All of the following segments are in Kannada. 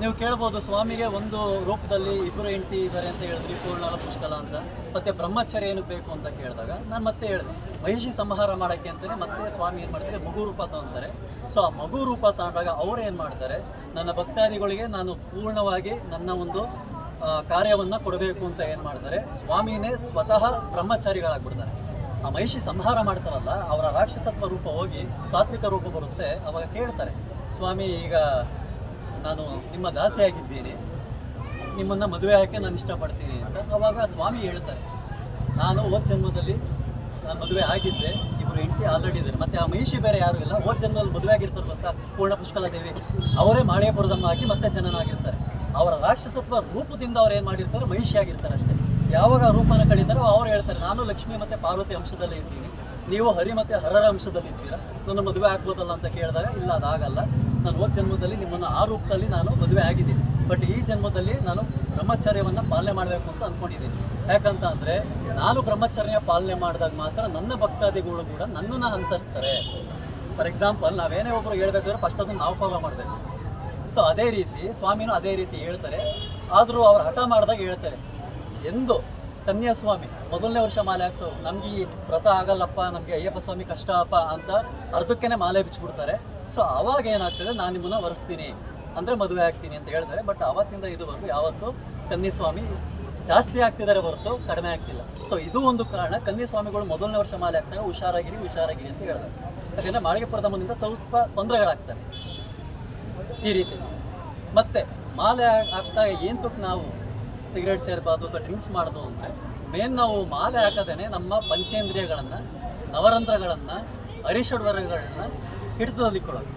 ನೀವು ಕೇಳ್ಬೋದು, ಸ್ವಾಮಿಗೆ ಒಂದು ರೂಪದಲ್ಲಿ ಇಬ್ಬರು ಹೆಂಡತಿ ಇದ್ದಾರೆ ಅಂತ ಹೇಳಿದ್ರಿ ಪೂರ್ಣಾಲ ಪುಷ್ಕಲ ಅಂತ. ಮತ್ತೆ ಬ್ರಹ್ಮಚರ್ಯ ಏನು ಬೇಕು ಅಂತ ಕೇಳಿದಾಗ ನಾನು ಮತ್ತೆ ಹೇಳಿದೆ, ಮಹಿಷಿ ಸಂಹಾರ ಮಾಡೋಕ್ಕೆ ಅಂತಲೇ ಮತ್ತೆ ಸ್ವಾಮಿ ಏನು ಮಾಡ್ತಾರೆ, ಮಗು ರೂಪ ತಗೊಂತಾರೆ. ಸೊ ಆ ಮಗು ರೂಪ ತಗೊಂಡಾಗ ಅವ್ರು ಏನು ಮಾಡ್ತಾರೆ, ನನ್ನ ಭಕ್ತಾದಿಗಳಿಗೆ ನಾನು ಪೂರ್ಣವಾಗಿ ನನ್ನ ಒಂದು ಕಾರ್ಯವನ್ನು ಕಾರ್ಯವನ್ನ ಕೊಡಬೇಕು ಅಂತ ಏನು ಮಾಡ್ತಾರೆ, ಸ್ವಾಮಿನೇ ಸ್ವತಃ ಬ್ರಹ್ಮಚಾರಿಗಳಾಗ್ಬಿಡ್ತಾರೆ ಆ ಮಹಿಷಿ ಸಂಹಾರ ಮಾಡ್ತಾರಲ್ಲ, ಅವರ ರಾಕ್ಷಸತ್ವ ರೂಪ ಹೋಗಿ ಸಾತ್ವಿಕ ರೂಪ ಬರುತ್ತೆ, ಅವಾಗ ಕೇಳ್ತಾರೆ, ಸ್ವಾಮಿ ಈಗ ನಾನು ನಿಮ್ಮ ದಾಸಿಯಾಗಿದ್ದೀನಿ. ನಿಮ್ಮನ್ನು ಮದುವೆ ಹಾಕಿ ನಾನು ಇಷ್ಟಪಡ್ತೀನಿ ಅಂತ ಅವಾಗ ಸ್ವಾಮಿ ಹೇಳ್ತಾರೆ. ನಾನು ಹೋದ ಜನ್ಮದಲ್ಲಿ ನಾನು ಮದುವೆ ಆಗಿದ್ದೆ. ಇಬ್ಬರು ಹೆಂಡತಿ ಆಲ್ರೆಡಿ ಇದ್ದಾರೆ. ಮತ್ತು ಆ ಮಹಿಷಿ ಬೇರೆ ಯಾರು ಇಲ್ಲ. ಓದ್ ಜನ್ಮದಲ್ಲಿ ಮದುವೆ ಆಗಿರ್ತಾರೆ ಗೊತ್ತಾ? ಪೂರ್ಣ ಪುಷ್ಕಲ ದೇವಿ. ಅವರೇ ಮಾಳೇಪುರದಮ್ಮ ಆಗಿ ಮತ್ತೆ ಜನನಾಗಿರ್ತಾರೆ. ಅವರ ರಾಕ್ಷಸತ್ವ ರೂಪದಿಂದ ಅವ್ರು ಏನು ಮಾಡಿರ್ತಾರೆ ಮಹಿಷಿ ಆಗಿರ್ತಾರೆ ಅಷ್ಟೇ. ಯಾವಾಗ ರೂಪನ ಕಳೀತಾರೋ ಅವ್ರು ಹೇಳ್ತಾರೆ. ನಾನು ಲಕ್ಷ್ಮಿ ಮತ್ತು ಪಾರ್ವತಿ ಅಂಶದಲ್ಲೇ ಇದ್ದೀನಿ. ನೀವು ಹರಿ ಮತ್ತೆ ಹರರ ಅಂಶದಲ್ಲಿ ಇದ್ದೀರಾ ನನ್ನ ಮದುವೆ ಆಗ್ಬೋದಲ್ಲ ಅಂತ ಕೇಳಿದಾಗ, ಇಲ್ಲ, ಅದಾಗಲ್ಲ. ನಾನು ಹೋದ ಜನ್ಮದಲ್ಲಿ ನಿಮ್ಮನ್ನು ಆ ರೂಪದಲ್ಲಿ ನಾನು ಮದುವೆ ಆಗಿದ್ದೀನಿ. ಬಟ್ ಈ ಜನ್ಮದಲ್ಲಿ ನಾನು ಬ್ರಹ್ಮಚರ್ಯವನ್ನು ಪಾಲನೆ ಮಾಡಬೇಕು ಅಂತ ಅಂದ್ಕೊಂಡಿದ್ದೀನಿ ಯಾಕಂತ ಅಂದರೆ, ನಾನು ಬ್ರಹ್ಮಚರ್ಯ ಪಾಲನೆ ಮಾಡಿದಾಗ ಮಾತ್ರ ನನ್ನ ಭಕ್ತಾದಿಗಳು ಕೂಡ ನನ್ನನ್ನು ಅನುಸರಿಸ್ತಾರೆ. ಫಾರ್ ಎಕ್ಸಾಂಪಲ್ ನಾವೇನೇ ಒಬ್ಬರು ಹೇಳ್ಬೇಕಾದ್ರೆ ಫಸ್ಟ್ ಅದನ್ನು ನಾವು ಫಾಲೋ ಮಾಡಬೇಕು. ಸೊ ಅದೇ ರೀತಿ ಸ್ವಾಮಿನೂ ಅದೇ ರೀತಿ ಹೇಳ್ತಾರೆ. ಆದರೂ ಅವ್ರು ಹಠ ಮಾಡಿದಾಗ ಹೇಳ್ತಾರೆ, ಎಂದು ಕನ್ಯಾಸ್ವಾಮಿ ಮೊದಲನೇ ವರ್ಷ ಮಾಲೆ ಹಾಕ್ತು. ನಮ್ಗೆ ಈ ವ್ರತ ಆಗಲ್ಲಪ್ಪ, ನಮಗೆ ಅಯ್ಯಪ್ಪ ಸ್ವಾಮಿ ಕಷ್ಟ ಅಪ್ಪ ಅಂತ ಅರ್ಧಕ್ಕೇನೆ ಮಾಲೆ ಬಿಚ್ಚಿಬಿಡ್ತಾರೆ. ಸೊ ಅವಾಗ ಏನಾಗ್ತದೆ, ನಾನು ನಿಮ್ಮನ್ನ ಒರೆಸ್ತೀನಿ. ಅಂದರೆ ಮದುವೆ ಆಗ್ತೀನಿ ಅಂತ ಹೇಳ್ತಾರೆ. ಬಟ್ ಅವತ್ತಿಂದ ಇದುವರೆಗೂ ಯಾವತ್ತು ಕನ್ನಿಸ್ವಾಮಿ ಜಾಸ್ತಿ ಆಗ್ತಿದ್ದಾರೆ ಹೊರತು ಕಡಿಮೆ ಆಗ್ತಿಲ್ಲ. ಸೊ ಇದು ಒಂದು ಕಾರಣ. ಕನ್ನಿಸ್ವಾಮಿಗಳು ಮೊದಲನೇ ವರ್ಷ ಮಾಲೆ ಹಾಕ್ತಾರೆ ಹುಷಾರಾಗಿರಿ ಹುಷಾರಾಗಿರಿ ಅಂತ ಹೇಳ್ತಾರೆ. ಯಾಕಂದರೆ ಮಾಳಿಗೆ ಮುಂದಿಂದ ಸ್ವಲ್ಪ ತೊಂದರೆಗಳಾಗ್ತವೆ. ಈ ರೀತಿ. ಮತ್ತೆ, ಮಾಲೆ ಆಗ್ತಾ ಏನು ತುಟ್ಟು ನಾವು? ಸಿಗರೇಟ್ ಸೇರ್ಬಾರ್ದು ಅಥವಾ ಡ್ರಿಂಕ್ಸ್ ಮಾಡೋದು ಅಂದರೆ ಮೇನ್ ನಾವು ಮಾಲೆ ಹಾಕದೇನೆ ನಮ್ಮ ಪಂಚೇಂದ್ರಿಯಗಳನ್ನು, ನವರಂಧ್ರಗಳನ್ನು ಅರಿಷಡ್ವರಗಳನ್ನು ಹಿಡಿತದಲ್ಲಿ ಕೊಡೋದು.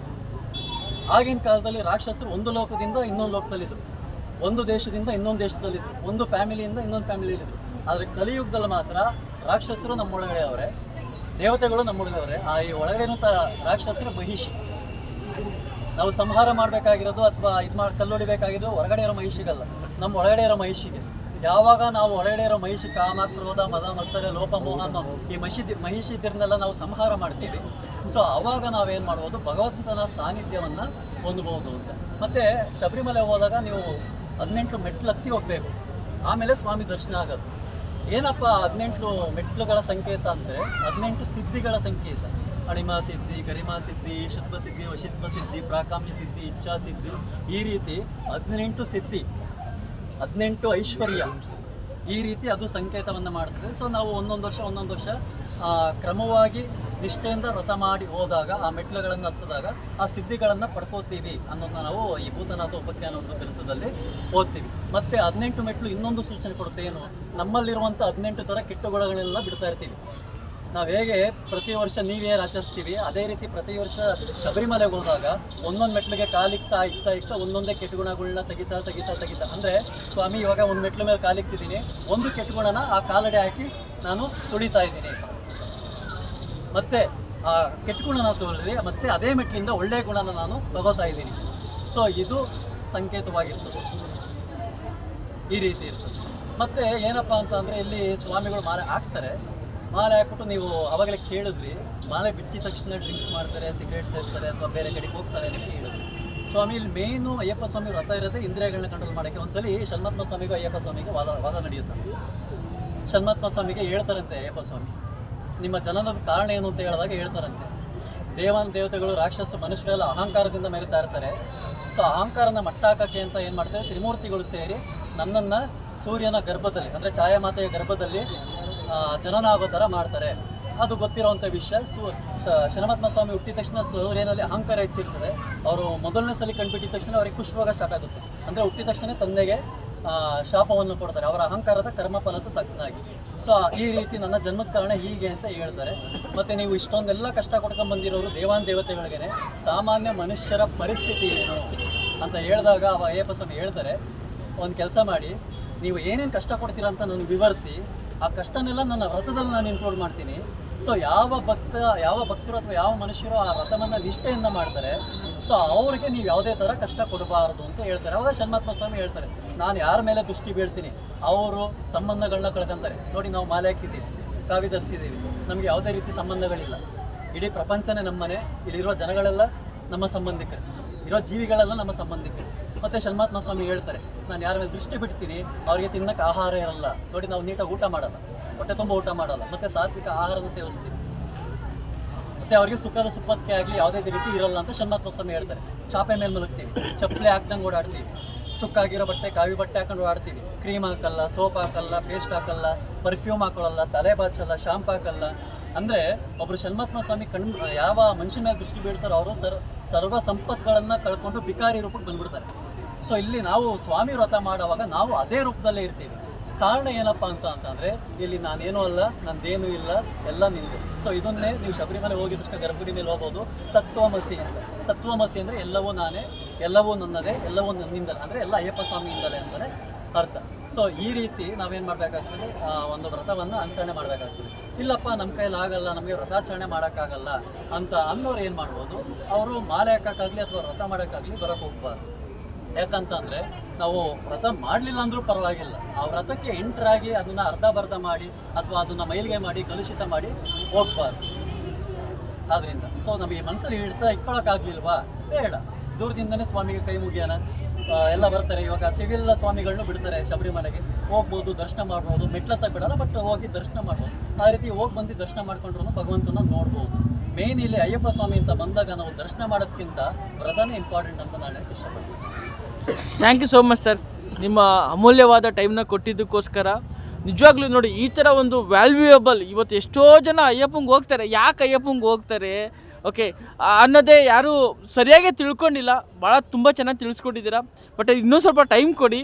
ಆಗಿನ ಕಾಲದಲ್ಲಿ ರಾಕ್ಷಸರು ಒಂದು ಲೋಕದಿಂದ ಇನ್ನೊಂದು ಲೋಕದಲ್ಲಿದ್ದರು ಒಂದು ದೇಶದಿಂದ ಇನ್ನೊಂದು ದೇಶದಲ್ಲಿದ್ದರು ಒಂದು ಫ್ಯಾಮಿಲಿಯಿಂದ ಇನ್ನೊಂದು ಫ್ಯಾಮಿಲಿಯಲ್ಲಿದ್ದರು ಆದರೆ ಕಲಿಯುಗದಲ್ಲಿ ಮಾತ್ರ ರಾಕ್ಷಸರು ನಮ್ಮೊಳಗಡೆ ಅವರೇ, ದೇವತೆಗಳು ನಮ್ಮೊಳಗಡೆ ಅವರೇ. ಆ ಈ ಒಳಗಡೆ ರಾಕ್ಷಸರ ರಾಕ್ಷಸರು ಮಹಿಷಿ. ನಾವು ಸಂಹಾರ ಮಾಡಬೇಕಾಗಿರೋದು ಅಥವಾ ಇದು ಮಾಡಿ ಕಲ್ಲೊಡಿಬೇಕಾಗಿರೋದು ಹೊರಗಡೆ ಇರೋ ಮಹಿಷಿಗಲ್ಲ, ನಮ್ಮ ಒಳಗಡೆ ಇರೋ ಮಹಿಷಿಗೆ. ಯಾವಾಗ ನಾವು ಒಳಗಡೆ ಇರೋ ಮಹಿಷಿ ಕಾಮ ಮದ ಮತ್ಸರ ಲೋಪ ಮೋಹ ಅನ್ನೋ ಈ ಮಹಿಷಿ ಮಹಿಷಿದ್ರನ್ನೆಲ್ಲ ನಾವು ಸಂಹಾರ ಮಾಡ್ತೀವಿ. ಸೊ ಆವಾಗ ನಾವೇನು ಮಾಡ್ಬೋದು? ಭಗವಂತನ ಸಾನ್ನಿಧ್ಯವನ್ನು ಹೊಂದಬಹುದು ಅಂತ. ಮತ್ತು ಶಬರಿಮಲೆ ಹೋದಾಗ ನೀವು ಹದಿನೆಂಟು ಮೆಟ್ಲು ಹತ್ತಿ ಹೋಗಬೇಕು. ಆಮೇಲೆ ಸ್ವಾಮಿ ದರ್ಶನ ಆಗೋದು. ಏನಪ್ಪ ಹದಿನೆಂಟು ಮೆಟ್ಲುಗಳ ಸಂಕೇತ ಅಂದರೆ? ಹದಿನೆಂಟು ಸಿದ್ಧಿಗಳ ಸಂಕೇತ. ಅಣಿಮ ಸಿದ್ಧಿ, ಗರಿಮಾ ಸಿದ್ಧಿ, ಶುದ್ಧ ಸಿದ್ಧಿ ವಶಿತ್ವ ಸಿದ್ಧಿ, ಪ್ರಾಕಾಮ್ಯ ಸಿದ್ಧಿ, ಇಚ್ಛಾ ಸಿದ್ಧಿ ಈ ರೀತಿ ಹದಿನೆಂಟು ಸಿದ್ಧಿ. ಹದಿನೆಂಟು ಐಶ್ವರ್ಯ. ಈ ರೀತಿ ಅದು ಸಂಕೇತವನ್ನು ಮಾಡ್ತದೆ. ಸೊ ನಾವು ಒಂದೊಂದು ವರ್ಷ ಒಂದೊಂದು ವರ್ಷ ಕ್ರಮವಾಗಿ ನಿಷ್ಠೆಯಿಂದ ವ್ರತ ಮಾಡಿ ಹೋದಾಗ, ಆ ಮೆಟ್ಲುಗಳನ್ನು ಹತ್ತಿದಾಗ ಆ ಸಿದ್ಧಿಗಳನ್ನು ಪಡ್ಕೋತೀವಿ ಅನ್ನೋದನ್ನ ನಾವು ಈ ಭೂತನಾಥ ಉಪಖ್ಯಾನ ಒಂದು ಗ್ರಂಥದಲ್ಲಿ ಓದ್ತೀವಿ. ಮತ್ತು ಹದಿನೆಂಟು ಮೆಟ್ಲು ಇನ್ನೊಂದು ಸೂಚನೆ ಕೊಡುತ್ತೆ ಏನು? ನಮ್ಮಲ್ಲಿರುವಂಥ ಹದಿನೆಂಟು ಥರ ಕೆಟ್ಟ ಗುಣಗಳೆಲ್ಲ ಬಿಡ್ತಾ ಇರ್ತೀವಿ. ನಾವು ಹೇಗೆ ಪ್ರತಿ ವರ್ಷ ನೀವು ಏನು ಆಚರಿಸ್ತೀವಿ, ಅದೇ ರೀತಿ ಪ್ರತಿ ವರ್ಷ ಶಬರಿಮಲೆಗೆ ಹೋದಾಗ ಒಂದೊಂದು ಮೆಟ್ಲಿಗೆ ಕಾಲಿಕ್ತಾ ಇಕ್ತಾ ಇಕ್ತಾ ಒಂದೊಂದೇ ಕೆಟ್ಟು ಗುಣಗಳನ್ನ ತೆಗಿತಾ ತೆಗಿತಾ ತೆಗಿತಾ, ಅಂದರೆ ಸ್ವಾಮಿ ಇವಾಗ ಒಂದು ಮೆಟ್ಲು ಮೇಲೆ ಕಾಲಿಕ್ತಿದ್ದೀನಿ ಒಂದು ಕೆಟ್ಟು ಗುಣನ ಆ ಕಾಲಡೆ ಹಾಕಿ ನಾನು ತುಳಿತಾ ಇದ್ದೀನಿ. ಮತ್ತೆ ಆ ಕೆಟ್ಟು ಗುಣನ ತಗೊಳ್ಳಿ ಮತ್ತೆ ಅದೇ ಮೆಟ್ಲಿಂದ ಒಳ್ಳೆಯ ಗುಣನ ನಾನು ತಗೋತಾ ಇದ್ದೀನಿ. ಸೊ ಇದು ಸಂಕೇತವಾಗಿರ್ತದೆ. ಈ ರೀತಿ ಇರ್ತದೆ. ಮತ್ತೆ ಏನಪ್ಪ ಅಂತ ಅಂದರೆ ಇಲ್ಲಿ ಸ್ವಾಮಿಗಳು ಮಾರ ಹಾಕ್ತಾರೆ ಮಾಲೆ ಹಾಕ್ಬಿಟ್ಟು ನೀವು ಅವಾಗಲೇ ಕೇಳಿದ್ರಿ. ಮಾಲೆ ಬಿಚ್ಚಿದ ತಕ್ಷಣ ಡ್ರಿಂಕ್ಸ್ ಮಾಡ್ತಾರೆ ಸಿಗರೇಟ್ ಸೇರ್ತಾರೆ ಅಥವಾ ಬೇರೆ ಕಡೆಗೆ ಹೋಗ್ತಾರೆ ಅಂತ ಹೇಳಿದ್ರಿ ಸ್ವಾಮಿ ಇಲ್ಲಿ ಮೇಯ್ನು ಅಯ್ಯಪ್ಪ ಸ್ವಾಮಿ ವ್ರತ ಇರೋದೇ ಇಂದ್ರಿಯಗಳನ್ನ ಕಂಟ್ರೋಲ್ ಮಾಡೋಕ್ಕೆ. ಒಂದ್ಸಲಿ ಷಣ್ಮಾತ್ಮ ಸ್ವಾಮಿಗೂ ಅಯ್ಯಪ್ಪ ಸ್ವಾಮಿಗೆ ವಾದ ವಾದ ನಡೆಯುತ್ತೆ. ಷಣ್ಮಾತ್ಮ ಸ್ವಾಮಿಗೆ ಹೇಳ್ತಾರಂತೆ ಅಯ್ಯಪ್ಪ ಸ್ವಾಮಿ. ನಿಮ್ಮ ಜನನದ ಕಾರಣ ಏನು ಅಂತ ಹೇಳಿದಾಗ ಹೇಳ್ತಾರಂತೆ. ದೇವಾನ ದೇವತೆಗಳು, ರಾಕ್ಷಸ ಮನುಷ್ಯರೆಲ್ಲ ಅಹಂಕಾರದಿಂದ ಮೆರಿತಾ ಇರ್ತಾರೆ. ಸೊ ಅಹಂಕಾರನ ಮಟ್ಟ ಹಾಕಕ್ಕೆ ಅಂತ ಏನು ಮಾಡ್ತಾರೆ? ತ್ರಿಮೂರ್ತಿಗಳು ಸೇರಿ ನನ್ನನ್ನು ಸೂರ್ಯನ ಗರ್ಭದಲ್ಲಿ, ಅಂದರೆ ಛಾಯಾಮಾತೆಯ ಗರ್ಭದಲ್ಲಿ ಜನನ ಆಗೋ ಥರ ಮಾಡ್ತಾರೆ. ಅದು ಗೊತ್ತಿರೋವಂಥ ವಿಷಯ. ಸು ಶನಮಾತ್ಮ ಸ್ವಾಮಿ ಹುಟ್ಟಿದ ತಕ್ಷಣ ಸೂರ್ಯನಲ್ಲಿ ಅಹಂಕಾರ ಹೆಚ್ಚಿರ್ತದೆ. ಅವರು ಮೊದಲನೇ ಸಲ ಕಂಡುಬಿಟ್ಟಿದ ತಕ್ಷಣ ಅವರಿಗೆ ಖುಷಿವಾಗ ಸ್ಟಾರ್ಟ್ ಆಗುತ್ತೆ. ಅಂದರೆ ಹುಟ್ಟಿದ ತಕ್ಷಣ ತಂದೆಗೆ ಶಾಪವನ್ನು ಕೊಡ್ತಾರೆ. ಅವರ ಅಹಂಕಾರದ ಕರ್ಮಫಲದ ತಕ್ಕನಾಗಿ ಸೊ, ಈ ರೀತಿ ನನ್ನ ಜನ್ಮದ ಕಾರಣ ಹೀಗೆ ಅಂತ ಹೇಳ್ತಾರೆ. ಮತ್ತು ನೀವು ಇಷ್ಟೊಂದೆಲ್ಲ ಕಷ್ಟ ಕೊಡ್ಕೊಂಡು ಬಂದಿರೋರು ದೇವಾನ್ ದೇವತೆಗಳಿಗೆ ಸಾಮಾನ್ಯ ಮನುಷ್ಯರ ಪರಿಸ್ಥಿತಿ ಏನು ಅಂತ ಹೇಳಿದಾಗ ಅವ ಅಯ್ಯಪ್ಪ ಸ್ವಾಮಿ ಹೇಳ್ತಾರೆ, ಒಂದು ಕೆಲಸ ಮಾಡಿ, ನೀವು ಏನೇನು ಕಷ್ಟ ಕೊಡ್ತೀರಾ ಅಂತ ನನಗೆ ವಿವರಿಸಿ. ಆ ಕಷ್ಟನೆಲ್ಲ ನನ್ನ ವ್ರತದಲ್ಲಿ ನಾನು ಇನ್ಕ್ಲೂಡ್ ಮಾಡ್ತೀನಿ. ಸೊ ಯಾವ ಭಕ್ತ, ಯಾವ ಭಕ್ತರು ಅಥವಾ ಯಾವ ಮನುಷ್ಯರು ಆ ವ್ರತವನ್ನು ನಿಷ್ಠೆಯಿಂದ ಮಾಡ್ತಾರೆ? ಸೊ ಅವ್ರಿಗೆ ನೀವು ಯಾವುದೇ ಥರ ಕಷ್ಟ ಕೊಡಬಾರದು ಅಂತ ಹೇಳ್ತಾರೆ. ಅವಾಗ ಶನ್ಮಾತ್ಮ ಸ್ವಾಮಿ ಹೇಳ್ತಾರೆ, ನಾನು ಯಾರ ಮೇಲೆ ದೃಷ್ಟಿ ಬೀಳ್ತೀನಿ? ಅವರು ಸಂಬಂಧಗಳನ್ನ ಕಳ್ಕೊಂತಾರೆ. ನೋಡಿ, ನಾವು ಮಾಲೆ ಹಾಕಿದ್ದೀವಿ ಕಾವಿ ಧರಿಸಿದ್ದೀವಿ. ನಮಗೆ ಯಾವುದೇ ರೀತಿ ಸಂಬಂಧಗಳಿಲ್ಲ. ಇಡೀ ಪ್ರಪಂಚನೇ ನಮ್ಮನೆ, ಇಲ್ಲಿರುವ ಜನಗಳೆಲ್ಲ ನಮ್ಮ ಸಂಬಂಧಿಕರು. ಇರೋ ಜೀವಿಗಳೆಲ್ಲ ನಮ್ಮ ಸಂಬಂಧಿಕರು. ಮತ್ತೆ ಶನ್ಮಾತ್ಮ ಸ್ವಾಮಿ ಹೇಳ್ತಾರೆ, ನಾನು ಯಾರ ಮೇಲೆ ದೃಷ್ಟಿ ಬಿಡ್ತೀನಿ, ಅವರಿಗೆ ತಿನ್ನಕ್ಕೆ ಆಹಾರ ಇರಲ್ಲ. ನೋಡಿ ನಾವು ನೀಟಾಗಿ ಊಟ ಮಾಡಲ್ಲ, ಹೊಟ್ಟೆ ತುಂಬ ಊಟ ಮಾಡಲ್ಲ, ಮತ್ತೆ ಸಾತ್ವಿಕ ಆಹಾರನ ಸೇವಿಸ್ತೀವಿ. ಮತ್ತೆ ಅವರಿಗೆ ಸುಖದ ಸುಪ್ಪತ್ತಿಗೆ ಆಗಲಿ ಯಾವುದೇ ರೀತಿ ಇರಲ್ಲ ಅಂತ ಶನ್ಮಾತ್ಮ ಸ್ವಾಮಿ ಹೇಳ್ತಾರೆ. ಚಾಪೆ ಮೇಲೆ ಮಲಗ್ತೀವಿ, ಚಪ್ಪಲಿ ಹಾಕ್ದಂಗೆ ಓಡಾಡ್ತೀವಿ. ಸುಕ್ಕಾಗಿರೋ ಬಟ್ಟೆ, ಕಾವಿ ಬಟ್ಟೆ ಹಾಕೊಂಡು ಆಡ್ತೀವಿ ಕ್ರೀಮ್ ಹಾಕಲ್ಲ, ಸೋಪ್ ಹಾಕಲ್ಲ, ಪೇಸ್ಟ್ ಹಾಕಲ್ಲ ಪರ್ಫ್ಯೂಮ್ ಹಾಕೊಳ್ಳಲ್ಲ, ತಲೆ ಬಾಚಲ್ಲ, ಶಾಂಪ್ ಹಾಕಲ್ಲ. ಅಂದರೆ ಒಬ್ಬರು ಶನ್ಮಾತ್ಮ ಸ್ವಾಮಿ ಕಣ್, ಯಾವ ಮನುಷ್ಯನ ದೃಷ್ಟಿ ಬೀಳ್ತಾರೋ, ಅವರು ಸರ್, ಸರ್ವ ಸಂಪತ್ಗಳನ್ನು ಕಳ್ಕೊಂಡು ಬಿಕಾರಿ ರೂಪಕ್ಕೆ ಬಂದ್ಬಿಡ್ತಾರೆ. ಸೊ ಇಲ್ಲಿ ನಾವು ಸ್ವಾಮಿ ವ್ರತ ಮಾಡುವಾಗ ನಾವು ಅದೇ ರೂಪದಲ್ಲೇ ಇರ್ತೀವಿ. ಕಾರಣ ಏನಪ್ಪ ಅಂತ ಅಂತಂದ್ರೆ, ಇಲ್ಲಿ ನಾನೇನು ಅಲ್ಲ, ನಂದೇನೂ ಇಲ್ಲ, ಎಲ್ಲ ನಿಂದು. ಸೊ ಇದನ್ನೇ ನೀವು ಶಬರಿಮಲೆ ಹೋಗಿದ ತಕ್ಷಣ ಗರ್ಭಗುಡಿ ಮೇಲೆ ಹೋಗ್ಬೋದು. ತತ್ವಮಸಿ ಅಂತ. ತತ್ವಮಸಿ ಅಂದ್ರೆ ಎಲ್ಲವೂ ನಾನೇ, ಎಲ್ಲವೂ ನನ್ನದೇ, ಎಲ್ಲವೂ ನನ್ನಿಂದಲೇ. ಅಂದ್ರೆ ಎಲ್ಲ ಅಯ್ಯಪ್ಪ ಸ್ವಾಮಿಯಿಂದಲೇ ಅಂತಾನೆ ಅರ್ಥ. ಸೊ ಈ ರೀತಿ ನಾವೇನು ಮಾಡ್ಬೇಕಾಗ್ತದೆ? ಒಂದು ವ್ರತವನ್ನು ಅನುಸರಣೆ ಮಾಡ್ಬೇಕಾಗ್ತದೆ. ಇಲ್ಲಪ್ಪ ನಮ್ಮ ಕೈಲಿ ಆಗಲ್ಲ, ನಮಗೆ ವ್ರತಾಚರಣೆ ಮಾಡೋಕ್ಕಾಗಲ್ಲ ಅಂತ ಅನ್ನೋರು ಏನು ಮಾಡ್ಬೋದು? ಅವರು ಮಾಲೆ ಹಾಕೋಕ್ಕಾಗಲಿ ಅಥವಾ ವ್ರತ ಮಾಡೋಕ್ಕಾಗಲಿ ಬರೋಕ್ಕೆ ಹೋಗ್ಬಾರ್ದು. ಯಾಕಂತಂದ್ರೆ ನಾವು ವ್ರತ ಮಾಡಲಿಲ್ಲ ಅಂದ್ರೂ ಪರವಾಗಿಲ್ಲ. ಆ ವ್ರತಕ್ಕೆ ಎಂಟ್ರಾಗಿ ಅದನ್ನ ಅರ್ಧ ಬರ್ಧ ಮಾಡಿ ಅಥವಾ ಅದನ್ನ ಮೈಲಿಗೆ ಮಾಡಿ, ಕಲುಷಿತ ಮಾಡಿ ಹೋಗ್ಬಾರ್ದು. ಆದ್ರಿಂದ ಸೊ ನಮಗೆ ಮನಸ್ಸಲ್ಲಿ ಹಿಡ್ತಾ ಇಟ್ಕೊಳಕ್ಕಾಗ್ಲಿಲ್ವಾ? ಬೇಡ. ದೂರದಿಂದನೇ ಸ್ವಾಮಿಗೆ ಕೈ ಮುಗಿಯೋಣ. ಎಲ್ಲ ಬರ್ತಾರೆ. ಇವಾಗ ಸಿವಿಲ್ ಸ್ವಾಮಿಗಳನ್ನು ಬಿಡ್ತಾರೆ ಶಬರಿಮಲೆಗೆ. ಹೋಗ್ಬೋದು, ದರ್ಶನ ಮಾಡ್ಬೋದು. ಮೆಟ್ಲತ್ತ ಬಿಡಲ್ಲ ಬಟ್ ಹೋಗಿ ದರ್ಶನ ಮಾಡ್ಬೋದು. ಆ ರೀತಿ ಹೋಗಿ ಬಂದು ದರ್ಶನ ಮಾಡ್ಕೊಂಡ್ರು ಭಗವಂತನ ನೋಡ್ಬೋದು. ಮೇನ್ ಇಲ್ಲಿ ಅಯ್ಯಪ್ಪ ಸ್ವಾಮಿ ಅಂತ ಬಂದಾಗ ನಾವು ದರ್ಶನ ಮಾಡೋದಕ್ಕಿಂತ ವ್ರತನೇ ಇಂಪಾರ್ಟೆಂಟ್ ಅಂತ ನಾನು ಇಷ್ಟಪಡ್ತೀನಿ? Thank you so much sir ನಿಮ್ಮ ಅಮೂಲ್ಯವಾದ ಟೈಮ್ನ ಕೊಟ್ಟಿದ್ದಕ್ಕೋಸ್ಕರ. ನಿಜವಾಗ್ಲೂ ನೋಡಿ, ಈ ಥರ ಒಂದು ವ್ಯಾಲ್ಯೂಯಬಲ್ ಇವತ್ತು ಎಷ್ಟೋ ಜನ ಅಯ್ಯಪ್ಪಂಗೆ ಹೋಗ್ತಾರೆ. ಯಾಕೆ ಅಯ್ಯಪ್ಪಂಗೆ ಹೋಗ್ತಾರೆ? ಓಕೆ ಅನ್ನೋದೇ ಯಾರೂ ಸರಿಯಾಗಿ ತಿಳ್ಕೊಂಡಿಲ್ಲ. ಭಾಳ ತುಂಬ ಚೆನ್ನಾಗಿ ತಿಳಿಸ್ಕೊಟ್ಟಿದ್ದೀರಾ ಬಟ್ ಇನ್ನೂ ಸ್ವಲ್ಪ ಟೈಮ್ ಕೊಡಿ.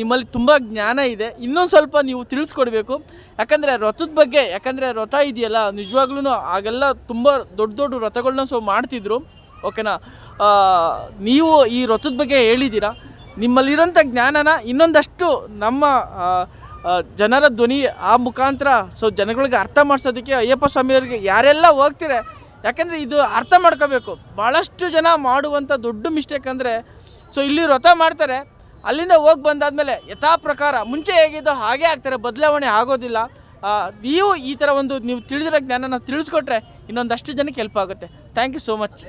ನಿಮ್ಮಲ್ಲಿ ತುಂಬ ಜ್ಞಾನ ಇದೆ. ಇನ್ನೊಂದು ಸ್ವಲ್ಪ ನೀವು ತಿಳಿಸ್ಕೊಡ್ಬೇಕು. ಯಾಕಂದರೆ ರಥದ ಬಗ್ಗೆ, ಯಾಕಂದರೆ ರಥ ಇದೆಯಲ್ಲ ನಿಜವಾಗ್ಲೂ ಆಗೆಲ್ಲ ತುಂಬ ದೊಡ್ಡ ದೊಡ್ಡ ರಥಗಳನ್ನ ಸೊ ಮಾಡ್ತಿದ್ರು. ಓಕೆನಾ ನೀವು ಈ ರಥದ ಬಗ್ಗೆ ಹೇಳಿದ್ದೀರಾ? ನಿಮ್ಮಲ್ಲಿರೋಂಥ ಜ್ಞಾನನ ಇನ್ನೊಂದಷ್ಟು ನಮ್ಮ ಜನರ ಧ್ವನಿ ಆ ಮುಖಾಂತರ, ಸೊ ಜನಗಳಿಗೆ ಅರ್ಥ ಮಾಡಿಸೋದಕ್ಕೆ ಅಯ್ಯಪ್ಪ ಸ್ವಾಮಿಯವರಿಗೆ ಯಾರೆಲ್ಲ ಹೋಗ್ತೀರ, ಯಾಕೆಂದರೆ ಇದು ಅರ್ಥ ಮಾಡ್ಕೋಬೇಕು. ಭಾಳಷ್ಟು ಜನ ಮಾಡುವಂಥ ದೊಡ್ಡ ಮಿಸ್ಟೇಕ್ ಅಂದರೆ, ಸೊ ಇಲ್ಲಿ ವ್ರತ ಮಾಡ್ತಾರೆ, ಅಲ್ಲಿಂದ ಹೋಗಿ ಬಂದಾದಮೇಲೆ ಯಥಾ ಪ್ರಕಾರ ಮುಂಚೆ ಹೇಗಿದ್ದೋ ಹಾಗೇ ಆಗ್ತಾರೆ, ಬದಲಾವಣೆ ಆಗೋದಿಲ್ಲ. ನೀವು ಈ ಥರ ಒಂದು ನೀವು ತಿಳಿದಿರೋ ಜ್ಞಾನನ ತಿಳಿಸ್ಕೊಟ್ರೆ ಇನ್ನೊಂದಷ್ಟು ಜನಕ್ಕೆ ಹೆಲ್ಪ್ ಆಗುತ್ತೆ. Thank you so much